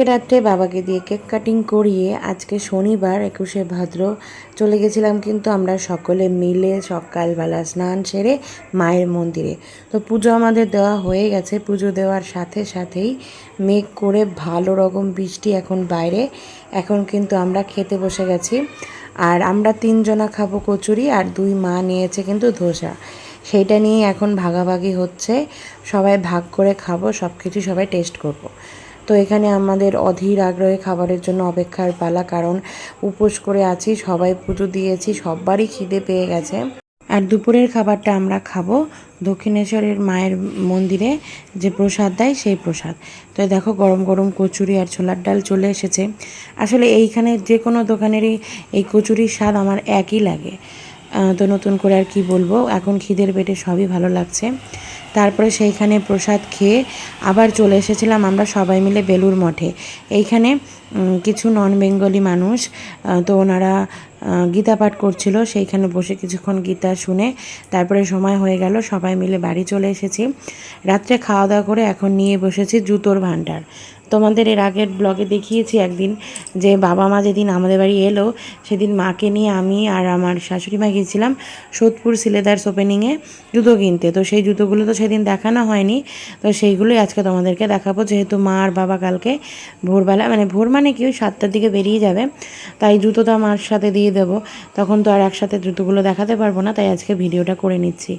কালকে রাত্রে বাবাকে দিয়ে কেক কাটিং করিয়ে আজকে শনিবার একুশে ভাদ্র চলে গেছিলাম, কিন্তু আমরা সকলে মিলে সকালবেলা স্নান সেরে মায়ের মন্দিরে। তো পুজো আমাদের দেওয়া হয়ে গেছে। পুজো দেওয়ার সাথে সাথেই মেঘ করে ভালো রকম বৃষ্টি এখন বাইরে। এখন কিন্তু আমরা খেতে বসে গেছি। আর আমরা তিনজনা খাব কচুরি আর দুই মা নিয়েছে কিন্তু ধোসা। সেইটা নিয়ে এখন ভাগাভাগি হচ্ছে। সবাই ভাগ করে খাব সব কিছু সবাই টেস্ট করব। তো এখানে আমাদের অধীর আগ্রহে খাবারের জন্য অপেক্ষার পালা, কারণ উপোস করে আছি, সবাই পুজো দিয়েছি সবারই খিদে পেয়ে গেছে। আর দুপুরের খাবারটা আমরা খাব দক্ষিণেশ্বরের মায়ের মন্দিরে, যে প্রসাদ দেয় সেই প্রসাদ। তো দেখো, গরম গরম কচুরি আর ছোলার ডাল চলে এসেছে। আসলে এইখানে যে কোনো দোকানেরই এই কচুরির স্বাদ আমার একই লাগে। তো নতুন করে আর কি বলব? এখন খিদের পেটে সবই ভালো লাগছে। তারপরে সেইখানে প্রসাদ খেয়ে আবার চলে এসেছিলাম আমরা সবাই মিলে বেলুর মঠে। এইখানে কিছু নন বেঙ্গলি মানুষ তো ওনারা গীতা পাঠ করছিল। সেইখানে বসে কিছুক্ষণ গীতা শুনে তারপরে সময় হয়ে গেল, সবাই মিলে বাড়ি চলে এসেছি। রাত্রে খাওয়া দাওয়া করে এখন নিয়ে বসেছি জুতোর ভাণ্ডার। তোমাদের এর আগের ব্লগে দেখিয়েছি একদিন যে বাবা মা যেদিন আমাদের বাড়ি এলো, সেদিন মাকে নিয়ে আমি আর আমার শাশুড়ি মা গিয়েছিলাম সোদপুর সিলেদার্স ওপেনিংয়ে জুতো কিনতে। তো সেই জুতোগুলো তো সেদিন দেখানো হয়নি। তো সেইগুলোই আজকে তোমাদেরকে দেখাবো। যেহেতু মা আর বাবা কালকে ভোরবেলা মানে ভোর মানে কি? ওই সাতটার দিকে বেরিয়ে যাবে। তাই জুতো তো আমার সাথে দিয়ে দেবো। তখন তো আর একসাথে জুতোগুলো দেখাতে পারব না, তাই আজকে ভিডিওটা করে নিচ্ছি।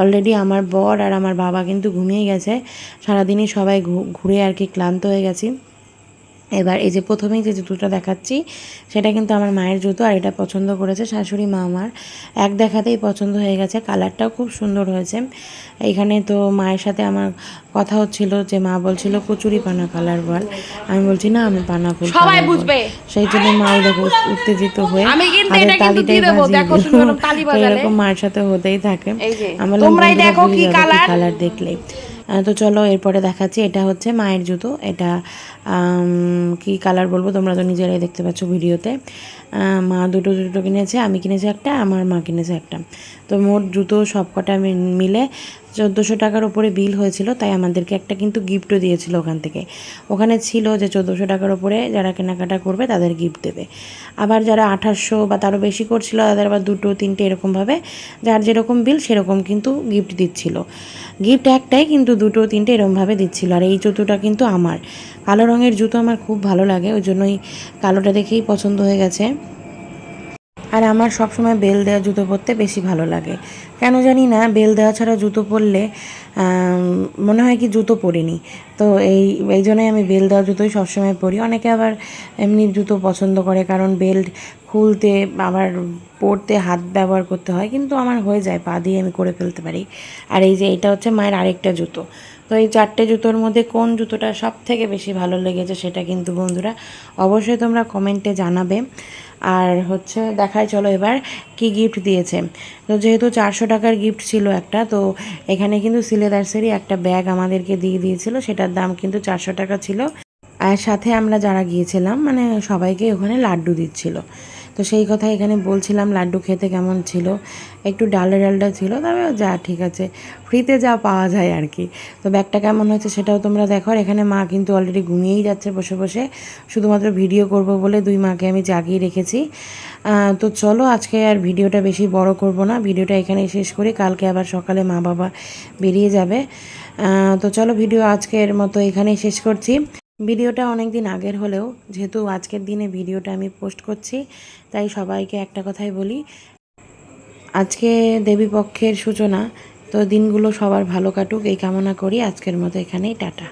অলরেডি আমার বর আর আমার বাবা কিন্তু ঘুমিয়ে গেছে। সারাদিনই সবাই ঘুরে আর কি ক্লান্ত হয়ে গেছি। এবার এই যে প্রথমেই যে জুতোটা দেখাচ্ছি সেটা কিন্তু আমার মায়ের জুতো আর এটা পছন্দ করেছে শাশুড়ি মা আমার এক দেখাতেই পছন্দ হয়ে গেছে কালারটাও খুব সুন্দর হয়েছে এখানে তো মায়ের সাথে আমার কথা হচ্ছিল যে মা বলছিল কচুরি পানা কালার বল আমি বলছি না আমি পানা ফুল সবাই। বুঝবে। সেই জন্য মা দেখো উত্তেজিত হয়ে আমি কিন্তু এটা কিন্তু দিয়ে দেবো। দেখো সুন্দর তালি বাজালে। এরকম মায়ের সাথে হতেই থাকে আমার তোমরাই দেখো কি কালার। কালার দেখলেই তো চলো, এরপরে দেখাচ্ছি, এটা হচ্ছে মায়ের জুতো। এটা কি কালার বলব তোমরা তো নিজেরাই দেখতে পাচ্ছ ভিডিওতে। মা দুটো জুতো কিনেছে, আমি কিনেছি একটা, আমার মা কিনেছে একটা। তো মোট জুতো সবকটা মিলে চোদ্দোশো টাকার উপরে বিল হয়েছিল, তাই আমাদেরকে একটা কিন্তু গিফটও দিয়েছিল ওখান থেকে। ওখানে ছিল যে চোদ্দোশো টাকার উপরে যারা কেনাকাটা করবে তাদের গিফট দেবে। আবার যারা আঠাশশো বা তারও বেশি করছিল, তাদের আবার দুটো, তিনটে এরকমভাবে, যার যেরকম বিল সেরকম কিন্তু গিফট দিচ্ছিল। গিফট একটাই কিন্তু দুটো, তিনটে এরকমভাবে দিচ্ছিল, আর এই জুতোটা কিন্তু আমার। কালো রঙের জুতো আমার খুব ভালো লাগে, ওই জন্যই কালোটা দেখেই পছন্দ হয়ে গেছে। আর আমার সবসময় বেল দেওয়া জুতো পরতে বেশি ভালো লাগে। কেন জানি না, বেল দেওয়া ছাড়া জুতো পরলে মনে হয় কি জুতো পরিনি। তো এই এই জন্যই আমি বেল দেওয়া জুতোই সবসময় পরি। অনেকে আবার এমনি জুতো পছন্দ করে, কারণ বেল্ট খুলতে, আবার পরতে হাত ব্যবহার করতে হয়। কিন্তু আমার হয়ে যায়, পা দিয়ে আমি করে ফেলতে পারি। আর এই যে, এটা হচ্ছে মায়ের আরেকটা জুতো। তো এই চারটে জুতোর মধ্যে কোন জুতোটা সব থেকে বেশি ভালো লেগেছে সেটা কিন্তু বন্ধুরা অবশ্যই তোমরা কমেন্টে জানাবে। আর হচ্ছে দেখায় চলো এবার কি গিফট দিয়েছে। তো যেহেতু চারশো টাকার গিফট ছিল একটা, তো এখানে কিন্তু সিলেদার্সেরই একটা ব্যাগ আমাদেরকে দিয়ে দিয়েছিল, সেটার দাম কিন্তু চারশো টাকা ছিল। আর সাথে আমরা যারা গিয়েছিলাম মানে সবাইকে ওখানে লাড্ডু দিচ্ছিল। তো সেই কথা এখানে বলছিলাম, লাড্ডু খেতে কেমন ছিল? একটু ডালডা ডালডা ছিল, তবে যা, ঠিক আছে। ফ্রিতে যা পাওয়া যায় আর কি। তো ব্যাগটা কেমন হয়েছে সেটাও তোমরা দেখো। আর এখানে মা কিন্তু অলরেডি ঘুমিয়েই যাচ্ছে বসে বসে। শুধুমাত্র ভিডিও করব বলে দুই মাকে আমি জাগিয়ে রেখেছি। তো চলো আজকে আর ভিডিওটা বেশি বড় করব না। ভিডিওটা এখানে শেষ করি। কালকে আবার সকালে মা বাবা বেরিয়ে যাবে। তো চলো ভিডিও আজকের মতো এখানেই শেষ করছি। ভিডিওটা অনেক দিন আগের হলেও, যেহেতু আজকের দিনে ভিডিওটা আমি পোস্ট করছি, তাই সবাইকে একটা কথাই বলি। আজকে দেবী পক্ষের সূচনা, তো দিনগুলো সবার ভালো কাটুক, এই কামনা করি। আজকের মতো এখানেই, টাটা।